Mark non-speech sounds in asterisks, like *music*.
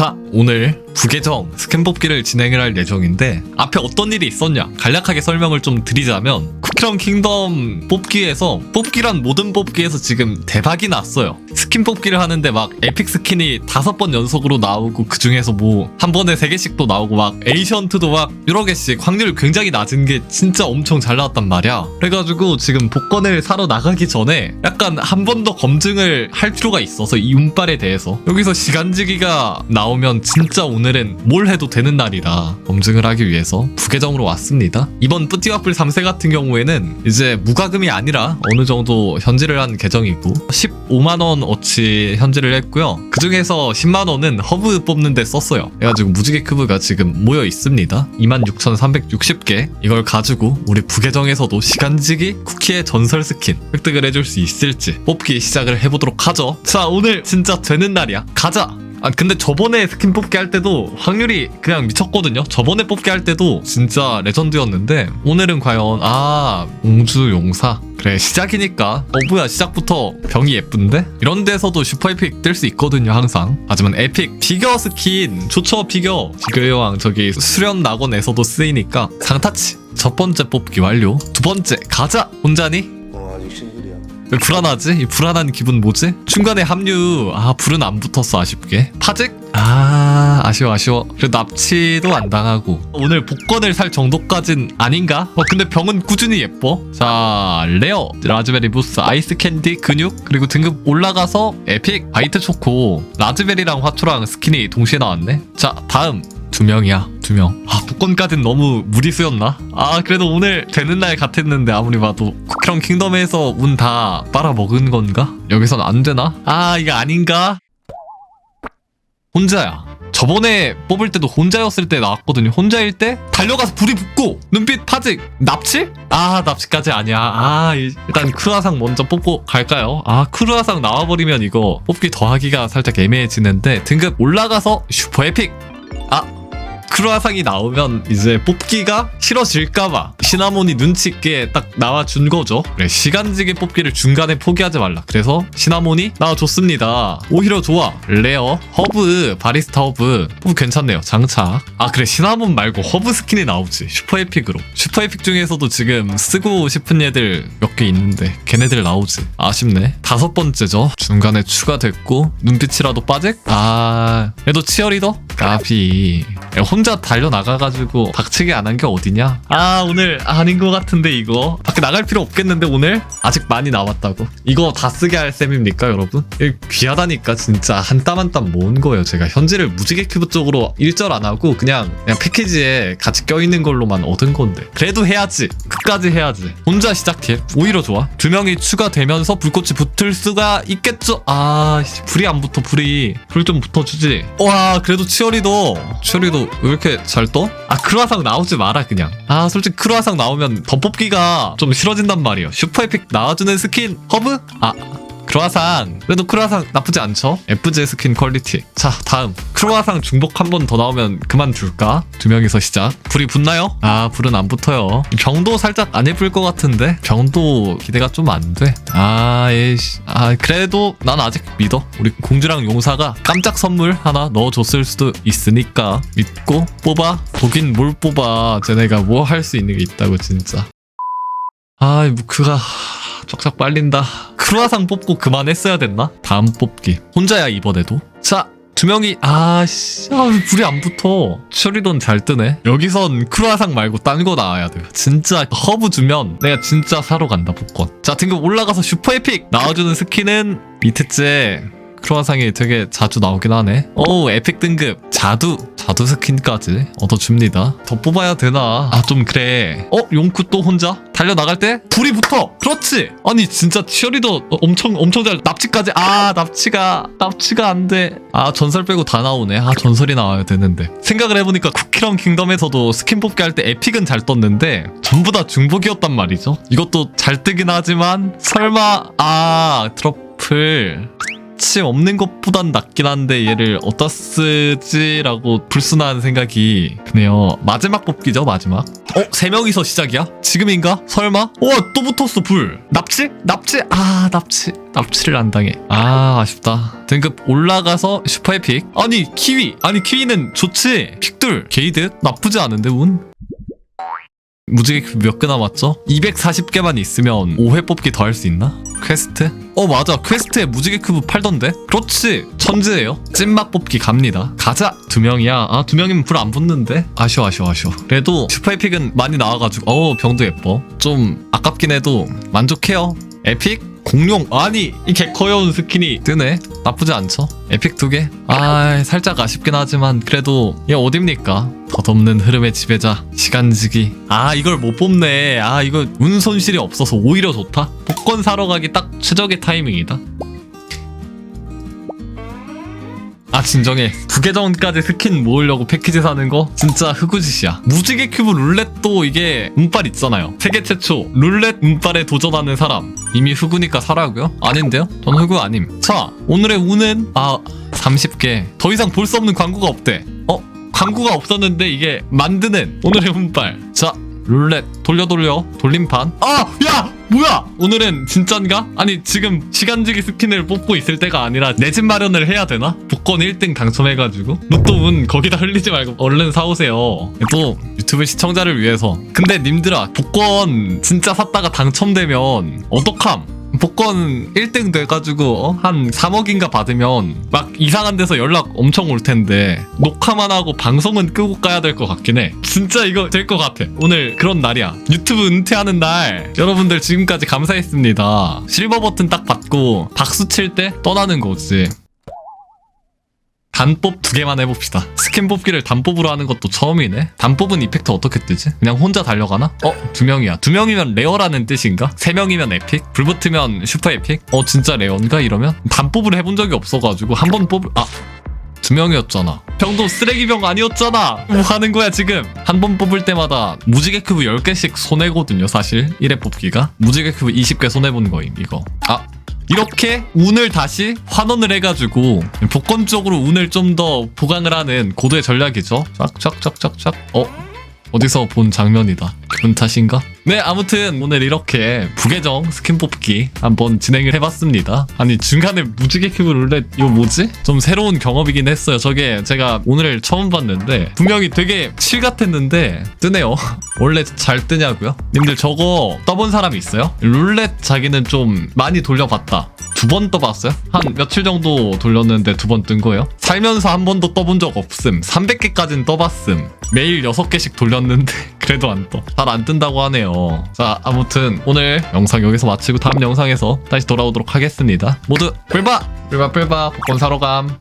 자, 오늘 부계정 스캔 뽑기를 진행을 할 예정인데 앞에 어떤 일이 있었냐 간략하게 설명을 좀 드리자면 쿠키런 킹덤 뽑기에서 뽑기란 모든 뽑기에서 지금 대박이 났어요. 스킨 뽑기를 하는데 막 에픽 스킨이 다섯 번 연속으로 나오고 그 중에서 뭐 한 번에 세 개씩도 나오고 막 에이션트도 막 여러 개씩 확률 굉장히 낮은 게 진짜 엄청 잘 나왔단 말이야. 그래가지고 지금 복권을 사러 나가기 전에 약간 한 번 더 검증을 할 필요가 있어서 이 운빨에 대해서 여기서 시간지기가 나오면 진짜 오늘 은 뭘 해도 되는 날이라 검증을 하기 위해서 부계정으로 왔습니다. 이번 뿌띠와플 3세 같은 경우에는 이제 무과금이 아니라 어느 정도 현질을 한 계정이고 15만원 어치 현질을 했고요. 그 중에서 10만원은 허브 뽑는데 썼어요. 그래가지고 무지개 크브가 지금 모여 있습니다. 26,360개 이걸 가지고 우리 부계정에서도 시간지기 쿠키의 전설 스킨 획득을 해줄 수 있을지 뽑기 시작을 해보도록 하죠. 자 오늘 진짜 되는 날이야. 가자. 아 근데 저번에 스킨 뽑기 할 때도 확률이 그냥 미쳤거든요. 저번에 뽑기 할 때도 진짜 레전드였는데 오늘은 과연 아 옹주 용사. 그래 시작이니까. 어 뭐야 시작부터 병이 예쁜데? 이런 데서도 슈퍼 에픽 뜰 수 있거든요 항상. 하지만 에픽 피겨 스킨 좋죠 피겨 지그 여왕 저기 수련 낙원에서도 쓰이니까 상타치. 첫 번째 뽑기 완료. 두 번째 가자 혼자니 불안하지? 이 불안한 기분 뭐지? 중간에 합류. 아 불은 안 붙었어 아쉽게. 파직? 아 아쉬워 아쉬워. 그래도 납치도 안 당하고. 오늘 복권을 살 정도까진 아닌가? 어 근데 병은 꾸준히 예뻐. 자 레어. 라즈베리 부스 아이스 캔디 근육 그리고 등급 올라가서 에픽. 화이트 초코. 라즈베리랑 화투랑 스킨이 동시에 나왔네. 자 다음 두 명이야 두 명. 아 복권까진 너무 무리수였나? 아 그래도 오늘 되는 날 같았는데 아무리 봐도 쿠키런 킹덤에서 운 다 빨아먹은 건가? 여기선 안 되나? 아 이거 아닌가? 혼자야. 저번에 뽑을 때도 혼자였을 때 나왔거든요. 혼자일 때 달려가서 불이 붙고 눈빛 파직 납치? 아 납치까지 아니야. 아 이- 일단 크루아상 먼저 뽑고 갈까요? 아 크루아상 나와버리면 이거 뽑기 더하기가 살짝 애매해지는데 등급 올라가서 슈퍼 에픽. 아 크루아상이 나오면 이제 뽑기가 싫어질까봐 시나몬이 눈치 있게 딱 나와준 거죠. 그래 시간지기 뽑기를 중간에 포기하지 말라. 그래서 시나몬이 나와줬습니다. 오히려 좋아. 레어, 허브, 바리스타 허브. 어, 괜찮네요. 장착. 아 그래 시나몬 말고 허브 스킨이 나오지. 슈퍼 에픽으로. 슈퍼 에픽 중에서도 지금 쓰고 싶은 얘들 몇 개 있는데 걔네들 나오지. 아쉽네. 다섯 번째죠. 중간에 추가됐고 눈빛이라도 빠직? 아 그래도 치어리더? 까비. 야, 혼자 달려나가가지고 닥치게 안한 게 어디냐? 아 오늘 아닌 것 같은데 이거. 밖에 나갈 필요 없겠는데 오늘? 아직 많이 남았다고. 이거 다 쓰게 할 셈입니까 여러분? 귀하다니까 진짜. 한 땀 한 땀 모은 거예요 제가. 현질을 무지개 큐브 쪽으로 일절 안 하고 그냥 그냥 패키지에 같이 껴있는 걸로만 얻은 건데. 그래도 해야지. 끝까지 해야지. 혼자 시작해. 오히려 좋아. 두 명이 추가되면서 불꽃이 붙을 수가 있겠죠? 아 씨, 불이 안 붙어 불이. 불 좀 붙어주지. 와 그래도 치어리더 치어리더 왜 이렇게 잘 떠? 아 크루아상 나오지 마라 그냥 아 솔직히 크루아상 나오면 더 뽑기가 좀 싫어진단 말이에요 슈퍼 에픽 나와주는 스킨 허브? 아 크루아상. 그래도 크루아상 나쁘지 않죠? FJ 스킨 퀄리티. 자 다음. 크루아상 중복 한 번 더 나오면 그만둘까? 두 명이서 시작. 불이 붙나요? 아 불은 안 붙어요. 병도 살짝 안 예쁠 것 같은데? 병도 기대가 좀 안돼아 에이씨. 아 그래도 난 아직 믿어. 우리 공주랑 용사가 깜짝 선물 하나 넣어줬을 수도 있으니까 믿고 뽑아. 보긴 뭘 뽑아. 쟤네가 뭐 할 수 있는 게 있다고 진짜. 아이 무크가 쫙쫙 빨린다. 크루아상 뽑고 그만했어야 됐나? 다음 뽑기. 혼자야 이번에도. 자. 두 명이 아씨 아, 불이 안 붙어? 추리돈 잘 뜨네. 여기선 크루아상 말고 딴 거 나와야 돼 진짜 허브 주면 내가 진짜 사러 간다 복권. 자 등급 올라가서 슈퍼 에픽! 나와주는 스킨은 밑에째. 크루아상이 되게 자주 나오긴 하네. 오 에픽 등급. 자두 자두 스킨까지 얻어줍니다. 더 뽑아야 되나? 아 좀 그래. 어 용쿠 또 혼자 달려 나갈 때 불이 붙어. 그렇지. 아니 진짜 치어리더 엄청 엄청 잘 납치까지 아 납치가 납치가 안 돼 아 전설 빼고 다 나오네. 아 전설이 나와야 되는데. 생각을 해보니까 쿠키런 킹덤에서도 스킨 뽑기 할 때 에픽은 잘 떴는데 전부 다 중복이었단 말이죠. 이것도 잘 뜨긴 하지만 설마 아 트러플 받침 없는 것보단 낫긴 한데 얘를 어디다 쓰지라고 불순한 생각이 드네요. 마지막 뽑기죠 마지막. 어? 세 명이서 시작이야? 지금인가? 설마? 와, 또 붙었어, 불. 납치? 납치? 아, 납치. 납치를 안 당해. 아, 아쉽다. 등급 올라가서 슈퍼 에픽. 아니, 키위. 아니, 키위는 좋지. 픽들. 게이드? 나쁘지 않은데, 운? 무지개 몇 개 남았죠? 240개만 있으면 5회 뽑기 더 할 수 있나? 퀘스트? 어 맞아. 퀘스트에 무지개 큐브 팔던데? 그렇지. 천재예요. 찐막 뽑기 갑니다. 가자. 두 명이야. 아 두 명이면 불 안 붙는데? 아쉬워 아쉬워 아쉬워. 그래도 슈퍼에픽은 많이 나와가지고. 어 병도 예뻐. 좀 아깝긴 해도 만족해요. 에픽? 공룡. 아니 이 개커여운 스킨이. 뜨네 나쁘지 않죠? 에픽 두 개 아 살짝 아쉽긴 하지만 그래도 얘 어딥니까? 덧없는 흐름의 지배자 시간지기. 아 이걸 못 뽑네. 아 이거 운 손실이 없어서 오히려 좋다? 복권 사러 가기 딱 최적의 타이밍이다 아 진정해. 두 계정까지 스킨 모으려고 패키지 사는 거 진짜 흑우짓이야. 무지개 큐브 룰렛도 이게 운빨 있잖아요. 세계 최초 룰렛 운빨에 도전하는 사람. 이미 흑우니까 사라고요? 아닌데요? 전 흑우 아님. 자 오늘의 운은? 아 30개. 더 이상 볼 수 없는 광고가 없대. 어? 광고가 없었는데 이게 만드는 오늘의 운빨. 자 룰렛. 돌려 돌려. 돌림판. 아! 야! 뭐야! 오늘은 진짠가? 아니 지금 시간지기 스킨을 뽑고 있을 때가 아니라 내 집 마련을 해야 되나? 복권 1등 당첨해가지고 로또 운 거기다 흘리지 말고 얼른 사오세요 또 유튜브 시청자를 위해서 근데 님들아 복권 진짜 샀다가 당첨되면 어떡함? 복권 1등 돼가지고 어? 한 3억인가 받으면 막 이상한 데서 연락 엄청 올 텐데 녹화만 하고 방송은 끄고 가야 될 것 같긴 해. 진짜 이거 될 것 같아. 오늘 그런 날이야. 유튜브 은퇴하는 날. 여러분들 지금까지 감사했습니다. 실버 버튼 딱 받고 박수 칠 때 떠나는 거지 단뽑 두 개만 해봅시다. 스킨 뽑기를 단뽑으로 하는 것도 처음이네. 단뽑은 이펙트 어떻게 뜨지? 그냥 혼자 달려가나? 어? 두 명이야. 두 명이면 레어라는 뜻인가? 세 명이면 에픽? 불 붙으면 슈퍼 에픽? 어 진짜 레어인가 이러면? 단뽑을 해본 적이 없어가지고 한 번 뽑을 아. 두 명이었잖아. 병도 쓰레기병 아니었잖아. 뭐 하는 거야 지금? 한 번 뽑을 때마다 무지개 큐브 10개씩 손해거든요 사실 1회 뽑기가. 무지개 큐브 20개 손해본 거임 이거. 아 이렇게 운을 다시 환원을 해가지고 복권 쪽으로 운을 좀 더 보강을 하는 고도의 전략이죠. 쫙쫙쫙쫙쫙. 어? 어디서 본 장면이다. 기분 탓인가? 네, 아무튼 오늘 이렇게 부계정 스킨 뽑기 한번 진행을 해봤습니다. 아니 중간에 무지개 큐브 룰렛 이거 뭐지? 좀 새로운 경험이긴 했어요. 저게 제가 오늘 처음 봤는데 분명히 되게 칠 같았는데 뜨네요. *laughs* 원래 잘 뜨냐고요? 님들 저거 떠본 사람이 있어요? 룰렛 자기는 좀 많이 돌려봤다. 두 번 떠봤어요? 한 며칠 정도 돌렸는데 두 번 뜬 거예요? 살면서 한 번도 떠본 적 없음. 300개까지는 떠봤음. 매일 6개씩 돌렸는데 *laughs* 그래도 안 떠. 잘 안 뜬다고 하네요. 자, 아무튼 오늘 영상 여기서 마치고 다음 영상에서 다시 돌아오도록 하겠습니다. 모두 뿔바! 뿔바 뿔바 복권 사러 감.